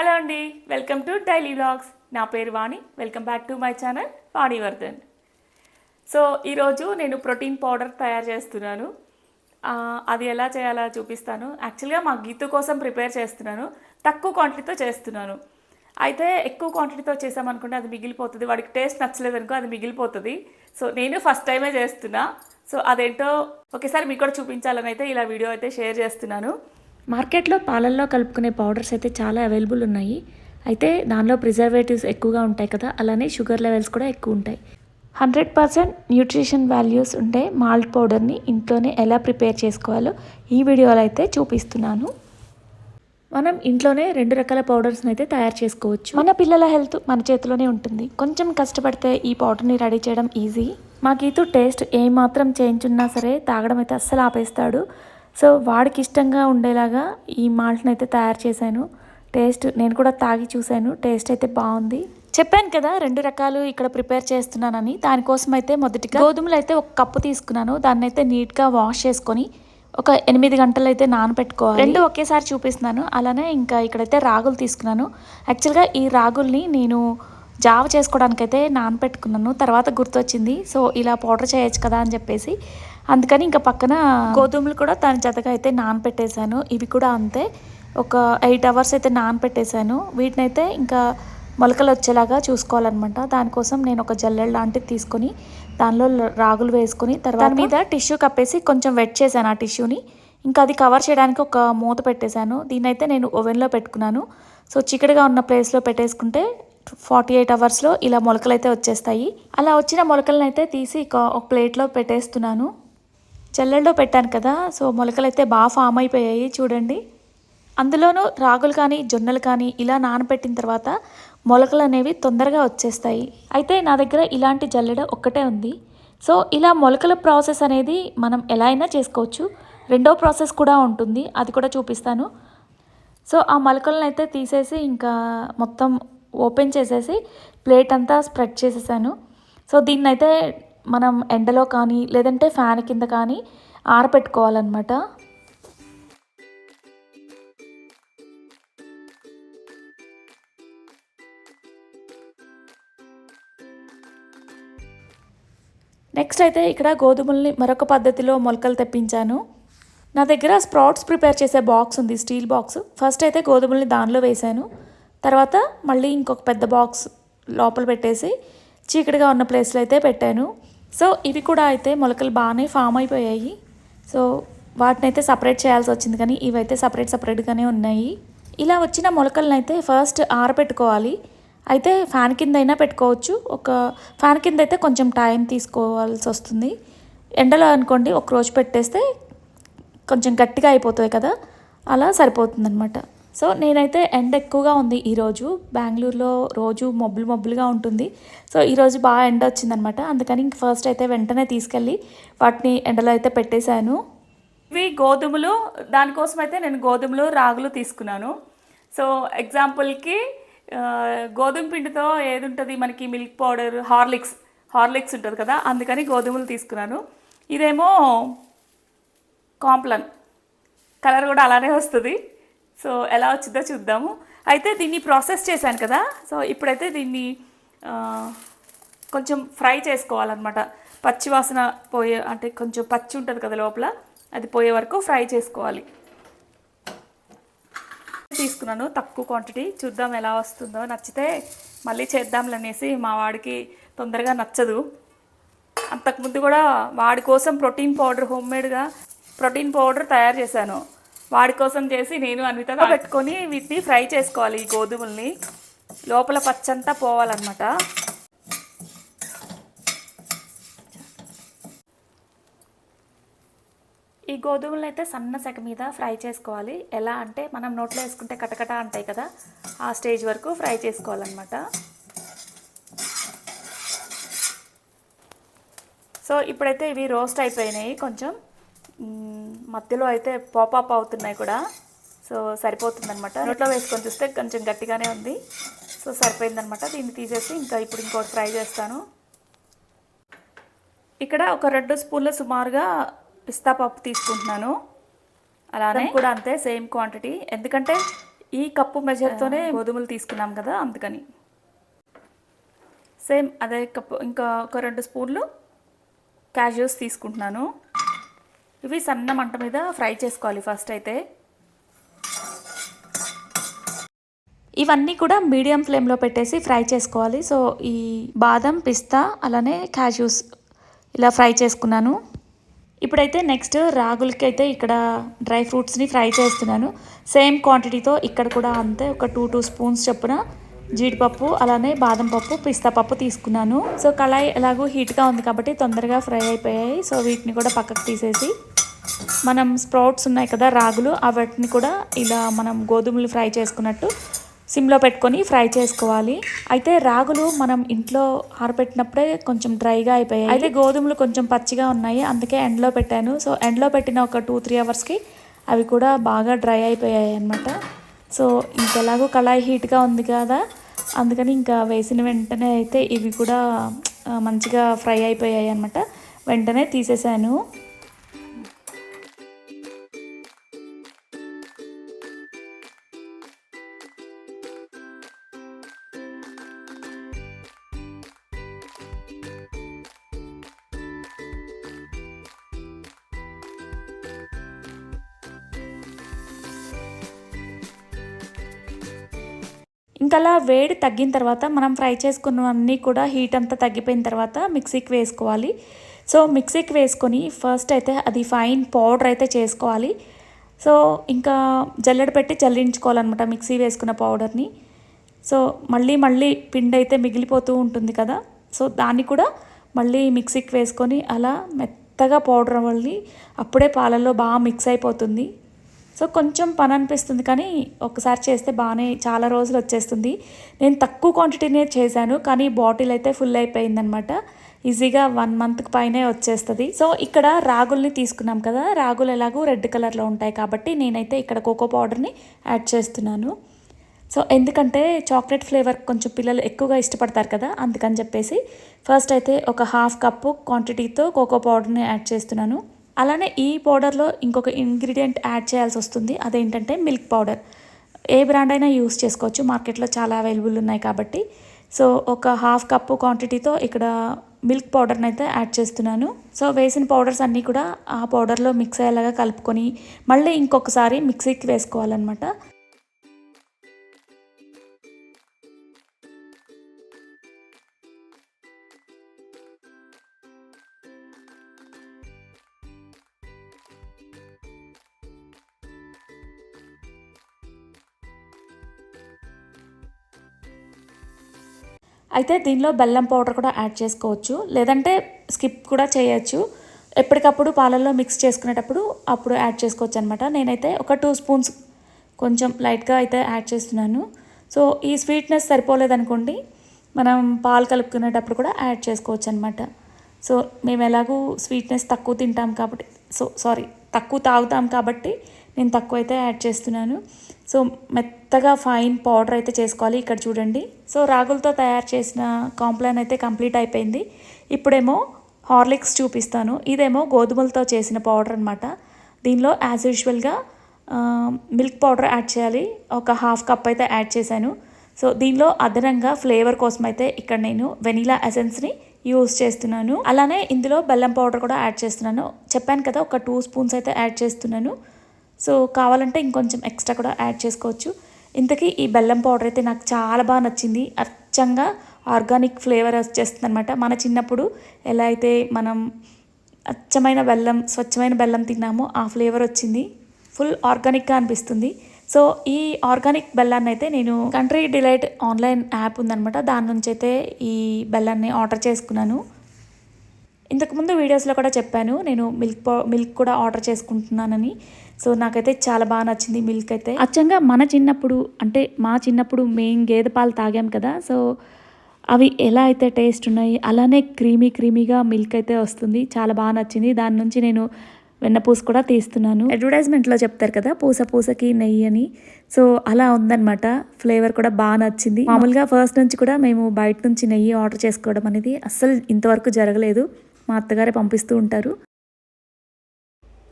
Hello అండి welcome to daily vlogs. నా పేరు Vani welcome back to my channel Vanivardhan so ఈరోజు నేను ప్రోటీన్ పౌడర్ తయారు చేస్తున్నాను. అది ఎలా చేయాలో చూపిస్తాను. యాక్చువల్గా మా గీతు కోసం ప్రిపేర్ చేస్తున్నాను. తక్కువ క్వాంటిటీతో చేస్తున్నాను. అయితే ఎక్కువ క్వాంటిటీతో చేసామనుకుంటే అది మిగిలిపోతుంది. వాడికి టేస్ట్ నచ్చలేదు అనుకో అది మిగిలిపోతుంది. సో నేను ఫస్ట్ టైమే చేస్తున్నా. సో అదేంటో ఒకేసారి మీకు కూడా చూపించాలని అయితే ఇలా వీడియో అయితే షేర్ చేస్తున్నాను. మార్కెట్లో పాలల్లో కలుపుకునే పౌడర్స్ అయితే చాలా అవైలబుల్ ఉన్నాయి. అయితే దానిలో ప్రిజర్వేటివ్స్ ఎక్కువగా ఉంటాయి కదా అలానే షుగర్ లెవెల్స్ కూడా ఎక్కువ ఉంటాయి. హండ్రెడ్ పర్సెంట్ న్యూట్రిషన్ వాల్యూస్ ఉండే మాల్ట్ పౌడర్ని ఇంట్లోనే ఎలా ప్రిపేర్ చేసుకోవాలో ఈ వీడియోలో అయితే చూపిస్తున్నాను. మనం ఇంట్లోనే రెండు రకాల పౌడర్స్ని అయితే తయారు చేసుకోవచ్చు. మన పిల్లల హెల్త్ మన చేతిలోనే ఉంటుంది. కొంచెం కష్టపడితే ఈ పౌడర్ని రెడీ చేయడం ఈజీ. మా గీతు టేస్ట్ ఏమాత్రం చేయించున్నా సరే తాగడం అయితే అస్సలు ఆపేస్తాడు. సో వాడికి ఇష్టంగా ఉండేలాగా ఈ మాల్ట్ని అయితే తయారు చేశాను. టేస్ట్ నేను కూడా తాగి చూశాను. టేస్ట్ అయితే బాగుంది. చెప్పాను కదా రెండు రకాలు ఇక్కడ ప్రిపేర్ చేస్తున్నానని. దానికోసం అయితే మొదటిగా గోధుమలు అయితే ఒక కప్పు తీసుకున్నాను. దాన్ని అయితే నీట్గా వాష్ చేసుకొని ఒక ఎనిమిది గంటలు అయితే నానబెట్టుకోవాలి రెండు ఒకేసారి చూపిస్తున్నాను. అలానే ఇంకా ఇక్కడైతే రాగులు తీసుకున్నాను. యాక్చువల్గా ఈ రాగుల్ని నేను జావ చేసుకోవడానికైతే నానబెట్టుకున్నాను తర్వాత గుర్తొచ్చింది. సో ఇలా పౌడర్ చేయొచ్చు కదా అని చెప్పేసి. అందుకని ఇంకా పక్కన గోధుమలు కూడా దాని జతగా అయితే నానబెట్టేశాను ఇవి కూడా అంతే. ఒక ఎయిట్ అవర్స్ అయితే నానబెట్టేశాను వీటినైతే ఇంకా మొలకలు వచ్చేలాగా చూసుకోవాలన్నమాట. దానికోసం నేను ఒక జల్లెడ లాంటిది తీసుకొని దానిలో రాగులు వేసుకొని తర్వాత దాని మీద టిష్యూ కప్పేసి కొంచెం వెట్ చేశాను ఆ టిష్యూని. ఇంకా అది కవర్ చేయడానికి ఒక మూత పెట్టేశాను. దీన్నైతే నేను ఓవెన్లో పెట్టుకున్నాను. సో చిక్కడిగా ఉన్న ప్లేస్లో పెట్టేసుకుంటే ఫార్టీ ఎయిట్ అవర్స్లో ఇలా మొలకలు అయితే వచ్చేస్తాయి. అలా వచ్చిన మొలకలను అయితే తీసి ఒక ప్లేట్లో పెట్టేస్తున్నాను. జల్లెడలో పెట్టాను కదా సో మొలకలు అయితే బాగా ఫామ్ అయిపోయాయి చూడండి. అందులోనూ రాగులు కానీ జొన్నలు కానీ ఇలా నానబెట్టిన తర్వాత మొలకలు అనేవి తొందరగా వచ్చేస్తాయి. అయితే నా దగ్గర ఇలాంటి జల్లెడ ఒక్కటే ఉంది. సో ఇలా మొలకల ప్రాసెస్ అనేది మనం ఎలా అయినా చేసుకోవచ్చు. రెండో ప్రాసెస్ కూడా ఉంటుంది అది కూడా చూపిస్తాను. సో ఆ మొలకలను అయితే తీసేసి ఇంకా మొత్తం ఓపెన్ చేసేసి ప్లేట్ అంతా స్ప్రెడ్ చేసేసాను. సో దీన్నైతే మనం ఎండలో కానీ లేదంటే ఫ్యాన్ కింద కానీ ఆరబెట్టుకోవాలన్నమాట నెక్స్ట్ అయితే ఇక్కడ గోధుమల్ని మరొక పద్ధతిలో మొలకలు తెప్పించాను. నా దగ్గర స్ప్రౌట్స్ ప్రిపేర్ చేసే బాక్స్ ఉంది స్టీల్ బాక్స్. ఫస్ట్ అయితే గోధుమల్ని దానిలో వేశాను. తర్వాత మళ్ళీ ఇంకొక పెద్ద బాక్స్ లోపల పెట్టేసి చీకటిగా ఉన్న ప్లేస్లో అయితే పెట్టాను. సో ఇవి కూడా అయితే మొలకలు బాగానే ఫామ్ అయిపోయాయి. సో వాటిని అయితే సపరేట్ చేయాల్సి వచ్చింది కానీ ఇవైతే సపరేట్ సపరేట్గానే ఉన్నాయి. ఇలా వచ్చిన మొలకలను అయితే ఫస్ట్ ఆరబెట్టుకోవాలి అయితే ఫ్యాన్ కింద అయినా పెట్టుకోవచ్చు. ఒక ఫ్యాన్ కింద అయితే కొంచెం టైం తీసుకోవాల్సి వస్తుంది. ఎండలో అనుకోండి ఒక రోజు పెట్టేస్తే కొంచెం గట్టిగా అయిపోతుంది కదా. అలా సరిపోతుందన్నమాట. సో నేనైతే ఎండ ఎక్కువగా ఉంది ఈరోజు బెంగళూరులో రోజు మబ్బులు మబ్బులుగా ఉంటుంది. సో ఈరోజు బాగా ఎండ వచ్చిందనమాట. అందుకని ఇంక ఫస్ట్ అయితే వెంటనే తీసుకెళ్ళి వాటిని ఎండలో అయితే పెట్టేశాను. ఇవి గోధుమలు దానికోసం అయితే నేను గోధుమలు రాగులు తీసుకున్నాను. సో ఎగ్జాంపుల్కి గోధుమ పిండితో ఏది ఉంటుంది మనకి మిల్క్ పౌడర్ హార్లిక్స్ హార్లిక్స్ ఉంటుంది కదా అందుకని గోధుమలు తీసుకున్నాను. ఇదేమో కాంప్లన్ కలర్ కూడా అలానే వస్తుంది. సో ఎలా వచ్చిందో చూద్దాము. అయితే దీన్ని ప్రాసెస్ చేశాను కదా. సో ఇప్పుడైతే దీన్ని కొంచెం ఫ్రై చేసుకోవాలన్నమాట. పచ్చి వాసన పోయే అంటే కొంచెం పచ్చి ఉంటుంది కదా లోపల అది పోయే వరకు ఫ్రై చేసుకోవాలి. తీసుకున్నాను తక్కువ క్వాంటిటీ చూద్దాం ఎలా వస్తుందో. నచ్చితే మళ్ళీ చేద్దాంలనేసి మా వాడికి తొందరగా నచ్చదు. అంతకుముందు కూడా వాడి కోసం ప్రోటీన్ పౌడర్ హోమ్మేడ్గా ప్రోటీన్ పౌడర్ తయారు చేశాను. వాడి కోసం చేసి నేను అన్వితగా పెట్టుకొని వీటిని ఫ్రై చేసుకోవాలి ఈ గోధుమల్ని. లోపల పచ్చంతా పోవాలన్నమాట. ఈ గోధుమలను అయితే సన్న సెక మీద ఫ్రై చేసుకోవాలి. ఎలా అంటే మనం నోట్లో వేసుకుంటే కటకట అంటాయి కదా ఆ స్టేజ్ వరకు ఫ్రై చేసుకోవాలన్నమాట. సో ఇప్పుడైతే ఇవి రోస్ట్ అయిపోయినాయి. కొంచెం మధ్యలో అయితే పాపప్ అవుతున్నాయి కూడా. సో సరిపోతుందన్నమాట. నోట్లో వేసుకొని చూస్తే కొంచెం గట్టిగానే ఉంది. సో సరిపోయిందనమాట దీన్ని తీసేసి ఇంకా ఇప్పుడు ఇంకోటి ఫ్రై చేస్తాను. ఇక్కడ ఒక రెండు స్పూన్ల సుమారుగా పిస్తా పప్పు తీసుకుంటున్నాను. అలానే? కూడా అంతే సేమ్ క్వాంటిటీ. ఎందుకంటే ఈ కప్పు మెజర్తోనే గోధుమలు తీసుకున్నాం కదా అందుకని. సేమ్ అదే కప్పు ఇంకా ఒక రెండు స్పూన్లు క్యాష్యూస్ తీసుకుంటున్నాను. ఇవి సన్న మంట మీద ఫ్రై చేసుకోవాలి ఫస్ట్ అయితే. ఇవన్నీ కూడా మీడియం ఫ్లేమ్లో పెట్టేసి ఫ్రై చేసుకోవాలి. సో ఈ బాదం పిస్తా అలానే క్యాష్యూస్ ఇలా ఫ్రై చేసుకున్నాను. ఇప్పుడైతే నెక్స్ట్ రాగులకి అయితే ఇక్కడ డ్రై ఫ్రూట్స్ని ఫ్రై చేస్తున్నాను. సేమ్ క్వాంటిటీతో ఇక్కడ కూడా అంతే ఒక టూ టూ స్పూన్స్ చొప్పున జీడిపప్పు అలానే బాదం పప్పు పిస్తా పప్పు తీసుకున్నాను. సో కళాయి ఎలాగో హీట్గా ఉంది కాబట్టి తొందరగా ఫ్రై అయిపోయాయి. సో వీటిని కూడా పక్కకు తీసేసి మనం స్ప్రౌట్స్ ఉన్నాయి కదా రాగులు అవటిని వాటిని కూడా ఇలా మనం గోధుమలు ఫ్రై చేసుకున్నట్టు సిమ్లో పెట్టుకొని ఫ్రై చేసుకోవాలి. అయితే రాగులు మనం ఇంట్లో ఆరబెట్టినప్పుడే కొంచెం డ్రైగా అయిపోయాయి. అయితే గోధుమలు కొంచెం పచ్చిగా ఉన్నాయి అందుకే ఎండ్లో పెట్టాను. సో ఎండ్లో పెట్టిన ఒక టూ త్రీ అవర్స్కి అవి కూడా బాగా డ్రై అయిపోయాయి అనమాట సో ఇంకెలాగో కళాయి హీట్గా ఉంది కదా అందుకని ఇంకా వేసిన వెంటనే అయితే ఇవి కూడా మంచిగా ఫ్రై అయిపోయాయి అనమాట వెంటనే తీసేసాను. అలా వేడి తగ్గిన తర్వాత మనం ఫ్రై చేసుకున్నవన్నీ కూడా హీట్ అంతా తగ్గిపోయిన తర్వాత మిక్సీకి వేసుకోవాలి. సో మిక్సీకి వేసుకొని ఫస్ట్ అయితే అది ఫైన్ పౌడర్ అయితే చేసుకోవాలి. సో ఇంకా జల్లెడ పెట్టి జల్లించుకోవాలన్నమాట మిక్సీ వేసుకున్న పౌడర్ని. సో మళ్ళీ మళ్ళీ పిండి అయితే మిగిలిపోతూ ఉంటుంది కదా. సో దాన్ని కూడా మళ్ళీ మిక్సీకి వేసుకొని అలా మెత్తగా పౌడర్ అవ్వాలి. అప్పుడే పాలల్లో బాగా మిక్స్ అయిపోతుంది. సో కొంచెం పని అనిపిస్తుంది కానీ ఒకసారి చేస్తే బాగానే చాలా రోజులు వచ్చేస్తుంది. నేను తక్కువ క్వాంటిటీనే చేశాను కానీ బాటిల్ అయితే ఫుల్ అయిపోయిందనమాట ఈజీగా వన్ మంత్కి పైనే వచ్చేస్తుంది. సో ఇక్కడ రాగుల్ని తీసుకున్నాం కదా రాగులు ఎలాగో రెడ్ కలర్లో ఉంటాయి కాబట్టి నేనైతే ఇక్కడ కోకో పౌడర్ని యాడ్ చేస్తున్నాను. సో ఎందుకంటే చాక్లెట్ ఫ్లేవర్ కొంచెం పిల్లలు ఎక్కువగా ఇష్టపడతారు కదా అందుకని చెప్పేసి ఫస్ట్ అయితే ఒక హాఫ్ కప్పు క్వాంటిటీతో కోకో పౌడర్ని యాడ్ చేస్తున్నాను. అలానే ఈ పౌడర్లో ఇంకొక ఇంగ్రీడియంట్ యాడ్ చేయాల్సి వస్తుంది. అదేంటంటే మిల్క్ పౌడర్. ఏ బ్రాండ్ అయినా యూస్ చేసుకోవచ్చు. మార్కెట్లో చాలా అవైలబుల్ ఉన్నాయి కాబట్టి. సో ఒక హాఫ్ కప్పు క్వాంటిటీతో ఇక్కడ మిల్క్ పౌడర్ని అయితే యాడ్ చేస్తున్నాను. సో వేసిన పౌడర్స్ అన్నీ కూడా ఆ పౌడర్లో మిక్స్ అయ్యేలాగా కలుపుకొని మళ్ళీ ఇంకొకసారి మిక్సీకి వేసుకోవాలన్నమాట. అయితే దీనిలో బెల్లం పౌడర్ కూడా యాడ్ చేసుకోవచ్చు. లేదంటే స్కిప్ కూడా చేయొచ్చు. ఎప్పటికప్పుడు పాలల్లో మిక్స్ చేసుకునేటప్పుడు అప్పుడు యాడ్ చేసుకోవచ్చు అనమాట నేనైతే ఒక టూ స్పూన్స్ కొంచెం లైట్గా అయితే యాడ్ చేస్తున్నాను. సో ఈ స్వీట్నెస్ సరిపోలేదనుకోండి మనం పాలు కలుపుకునేటప్పుడు కూడా యాడ్ చేసుకోవచ్చు అనమాట సో మేము ఎలాగూ స్వీట్నెస్ తక్కువ తింటాం కాబట్టి సో సారీ తక్కువ తాగుతాం కాబట్టి నేను తక్కువ అయితే యాడ్ చేస్తున్నాను. సో మెత్తగా ఫైన్ పౌడర్ అయితే చేసుకోవాలి. ఇక్కడ చూడండి. సో రాగులతో తయారు చేసిన కాంప్లాన్ అయితే కంప్లీట్ అయిపోయింది. ఇప్పుడేమో హార్లిక్స్ చూపిస్తాను. ఇదేమో గోధుమలతో చేసిన పౌడర్ అనమాట దీనిలో యాజ్ యూజువల్గా మిల్క్ పౌడర్ యాడ్ చేయాలి. ఒక హాఫ్ కప్ అయితే యాడ్ చేశాను. సో దీనిలో అదనంగా ఫ్లేవర్ కోసం అయితే ఇక్కడ నేను వెనీలా ఎసెన్స్ని యూస్ చేస్తున్నాను. అలానే ఇందులో బెల్లం పౌడర్ కూడా యాడ్ చేస్తున్నాను. చెప్పాను కదా ఒక టూ స్పూన్స్ అయితే యాడ్ చేస్తున్నాను. సో కావాలంటే ఇంకొంచెం ఎక్స్ట్రా కూడా యాడ్ చేసుకోవచ్చు. ఇంతకీ ఈ బెల్లం పౌడర్ అయితే నాకు చాలా బాగా నచ్చింది. అచ్చంగా ఆర్గానిక్ ఫ్లేవర్ వచ్చేస్తుంది అనమాట మన చిన్నప్పుడు ఎలా అయితే మనం అచ్చమైన బెల్లం స్వచ్ఛమైన బెల్లం తిన్నామో ఆ ఫ్లేవర్ వచ్చింది. ఫుల్ ఆర్గానిక్గా అనిపిస్తుంది. సో ఈ ఆర్గానిక్ బెల్లాన్ని అయితే నేను కంట్రీ డిలైట్ ఆన్లైన్ యాప్ ఉందనమాట దాని నుంచి అయితే ఈ బెల్లాన్ని ఆర్డర్ చేసుకున్నాను. ఇంతకుముందు వీడియోస్లో కూడా చెప్పాను నేను మిల్క్ మిల్క్ కూడా ఆర్డర్ చేసుకుంటున్నానని. సో నాకైతే చాలా బాగా నచ్చింది మిల్క్ అయితే. అచ్చంగా మన చిన్నప్పుడు అంటే మా చిన్నప్పుడు మేము గేదె పాలు తాగాం కదా సో అవి ఎలా అయితే టేస్ట్ ఉన్నాయి అలానే క్రీమీ క్రీమీగా మిల్క్ అయితే వస్తుంది. చాలా బాగా నచ్చింది. దాని నుంచి నేను వెన్నపూస కూడా తీస్తున్నాను. అడ్వర్టైజ్మెంట్లో చెప్తారు కదా పూస పూసకి నెయ్యి అని. సో అలా ఉందన్నమాట. ఫ్లేవర్ కూడా బాగా నచ్చింది. మామూలుగా ఫస్ట్ నుంచి కూడా మేము బయట నుంచి నెయ్యి ఆర్డర్ చేసుకోవడం అనేది అస్సలు ఇంతవరకు జరగలేదు. మా అత్తగారే పంపిస్తూ ఉంటారు.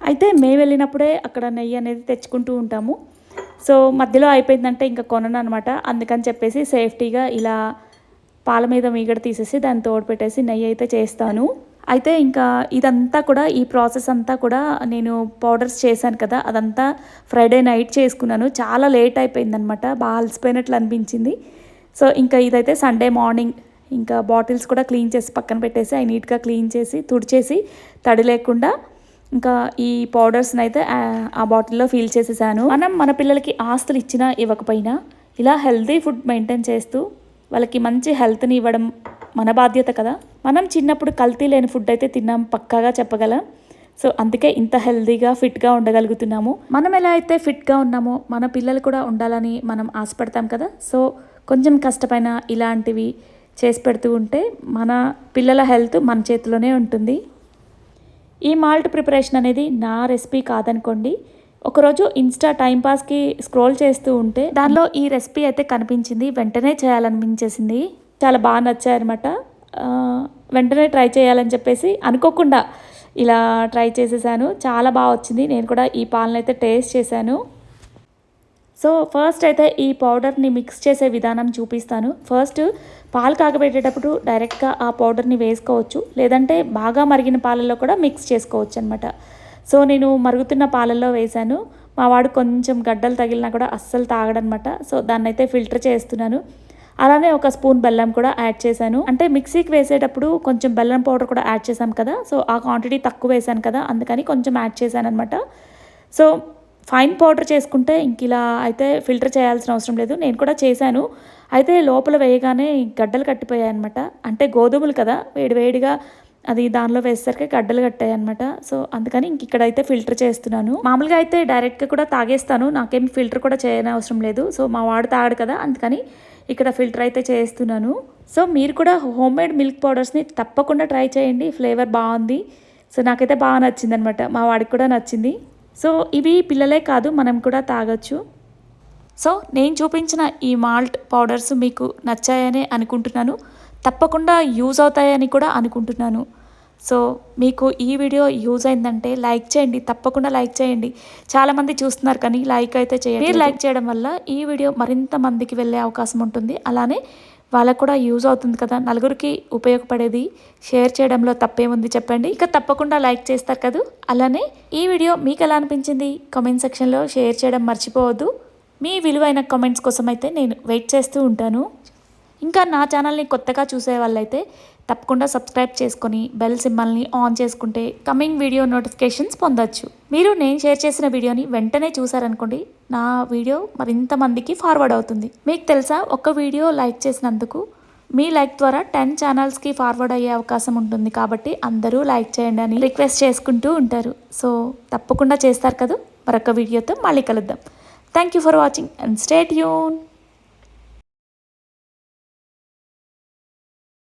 అయితే మేము వెళ్ళినప్పుడే అక్కడ నెయ్యి అనేది తెచ్చుకుంటూ ఉంటాము. సో మధ్యలో అయిపోయిందంటే ఇంకా కొనను అనమాట అందుకని చెప్పేసి సేఫ్టీగా ఇలా పాల మీద మీగడ తీసేసి దాన్ని తోడు పెట్టేసి నెయ్యి అయితే చేస్తాను. అయితే ఇంకా ఇదంతా కూడా ఈ ప్రాసెస్ అంతా కూడా నేను పౌడర్స్ చేశాను కదా అదంతా ఫ్రైడే నైట్ చేసుకున్నాను. చాలా లేట్ అయిపోయిందనమాట బాగా అలసిపోయినట్లు అనిపించింది. సో ఇంకా ఇదైతే సండే మార్నింగ్ ఇంకా బాటిల్స్ కూడా క్లీన్ చేసి పక్కన పెట్టేసి అవి నీట్గా క్లీన్ చేసి తుడిచేసి తడి లేకుండా ఇంకా ఈ పౌడర్స్ని అయితే ఆ- బాటిల్లో ఫీల్ చేసేసాను. మనం మన పిల్లలకి ఆస్తులు ఇచ్చినా ఇవ్వకపోయినా ఇలా హెల్తీ ఫుడ్ మెయింటైన్ చేస్తూ వాళ్ళకి మంచి హెల్త్ని ఇవ్వడం మన బాధ్యత కదా. మనం చిన్నప్పుడు కల్తీ లేని ఫుడ్ అయితే తిన్నాం పక్కాగా చెప్పగలం. సో అందుకే ఇంత హెల్తీగా ఫిట్గా ఉండగలుగుతున్నాము. మనం ఎలా అయితే ఫిట్గా ఉన్నామో మన పిల్లలు కూడా ఉండాలని మనం ఆశపడతాం కదా. సో కొంచెం కష్టమైన ఇలాంటివి చేసి పెడుతూ ఉంటే మన పిల్లల హెల్త్ మన చేతిలోనే ఉంటుంది. ఈ మాల్ట్ ప్రిపరేషన్ అనేది నా రెసిపీ కాదనుకోండి. ఒకరోజు ఇన్స్టా టైంపాస్కి స్క్రోల్ చేస్తూ ఉంటే దానిలో ఈ రెసిపీ అయితే కనిపించింది. వెంటనే చేయాలనిపించేసింది. చాలా బాగా నచ్చాయనమాట వెంటనే ట్రై చేయాలని చెప్పేసి అనుకోకుండా ఇలా ట్రై చేసేసాను. చాలా బాగా వచ్చింది. నేను కూడా ఈ పాలనైతే అయితే టేస్ట్ చేశాను. సో ఫస్ట్ అయితే ఈ పౌడర్ని మిక్స్ చేసే విధానం చూపిస్తాను. ఫస్ట్ పాలు కాగబెట్టేటప్పుడు డైరెక్ట్గా ఆ పౌడర్ని వేసుకోవచ్చు. లేదంటే బాగా మరిగిన పాలల్లో కూడా మిక్స్ చేసుకోవచ్చు అనమాట సో నేను మరుగుతున్న పాలల్లో వేశాను. మా వాడు కొంచెం గడ్డలు తగిలినా కూడా అస్సలు తాగడనమాట సో దాన్ని అయితే ఫిల్టర్ చేస్తున్నాను. అలానే ఒక స్పూన్ బెల్లం కూడా యాడ్ చేశాను. అంటే మిక్సీకి వేసేటప్పుడు కొంచెం బెల్లం పౌడర్ కూడా యాడ్ చేశాం కదా. సో ఆ క్వాంటిటీ తక్కువ వేశాను కదా. అందుకని కొంచెం యాడ్ చేశాను అనమాట సో ఫైన్ పౌడర్ చేసుకుంటే ఇంక ఇలా అయితే ఫిల్టర్ చేయాల్సిన అవసరం లేదు. నేను కూడా చేశాను. అయితే లోపల వేయగానే గడ్డలు కట్టిపోయాయి అనమాట అంటే గోధుమలు కదా వేడి వేడిగా అది దానిలో వేసేసరికి గడ్డలు కట్టాయి అనమాట సో అందుకని ఇంక ఇక్కడైతే ఫిల్టర్ చేస్తున్నాను. మామూలుగా అయితే డైరెక్ట్గా కూడా తాగేస్తాను. నాకేం ఫిల్టర్ కూడా చేయనవసరం లేదు. సో మా వాడు తాగడు కదా అందుకని ఇక్కడ ఫిల్టర్ అయితే చేస్తున్నాను. సో మీరు కూడా హోమ్ మేడ్ మిల్క్ పౌడర్స్ని తప్పకుండా ట్రై చేయండి. ఫ్లేవర్ బాగుంది. సో నాకైతే బాగా నచ్చింది అనమాట మా వాడికి కూడా నచ్చింది. సో ఇవి పిల్లలే కాదు మనం కూడా తాగొచ్చు. సో నేను చూపించిన ఈ మాల్ట్ పౌడర్స్ మీకు నచ్చాయని అనుకుంటున్నాను. తప్పకుండా యూజ్ అవుతాయని కూడా అనుకుంటున్నాను. సో మీకు ఈ వీడియో యూజ్ అయిందంటే లైక్ చేయండి తప్పకుండా లైక్ చేయండి. చాలామంది చూస్తున్నారు కానీ లైక్ అయితే చేయండి మీరు లైక్ చేయడం వల్ల ఈ వీడియో మరింత మందికి వెళ్ళే అవకాశం ఉంటుంది. అలానే వాళ్ళకు కూడా యూజ్ అవుతుంది కదా. నలుగురికి ఉపయోగపడేది షేర్ చేయడంలో తప్పేముంది చెప్పండి. ఇక తప్పకుండా లైక్ చేస్తారు కదా. అలానే ఈ వీడియో మీకు ఎలా అనిపించింది? కామెంట్ సెక్షన్లో షేర్ చేయడం మర్చిపోవద్దు. మీ విలువైన కామెంట్స్ కోసం అయితే నేను వెయిట్ చేస్తూ ఉంటాను. ఇంకా నా ఛానల్ని కొత్తగా చూసే వాళ్ళైతే తప్పకుండా సబ్స్క్రైబ్ చేసుకొని బెల్ సింబల్ని ఆన్ చేసుకుంటే కమింగ్ వీడియో నోటిఫికేషన్స్ పొందొచ్చు. మీరు నేను షేర్ చేసిన వీడియోని వెంటనే చూసారనుకోండి నా వీడియో మరింత మందికి ఫార్వర్డ్ అవుతుంది. మీకు తెలుసా ఒక వీడియో లైక్ చేసినందుకు మీ లైక్ ద్వారా టెన్ ఛానల్స్కి ఫార్వర్డ్ అయ్యే అవకాశం ఉంటుంది కాబట్టి అందరూ లైక్ చేయండి అని రిక్వెస్ట్ చేసుకుంటూ ఉంటారు. సో తప్పకుండా చేస్తారు కదా. మరొక వీడియోతో మళ్ళీ కలుద్దాం. Thank you for watching and stay Yoon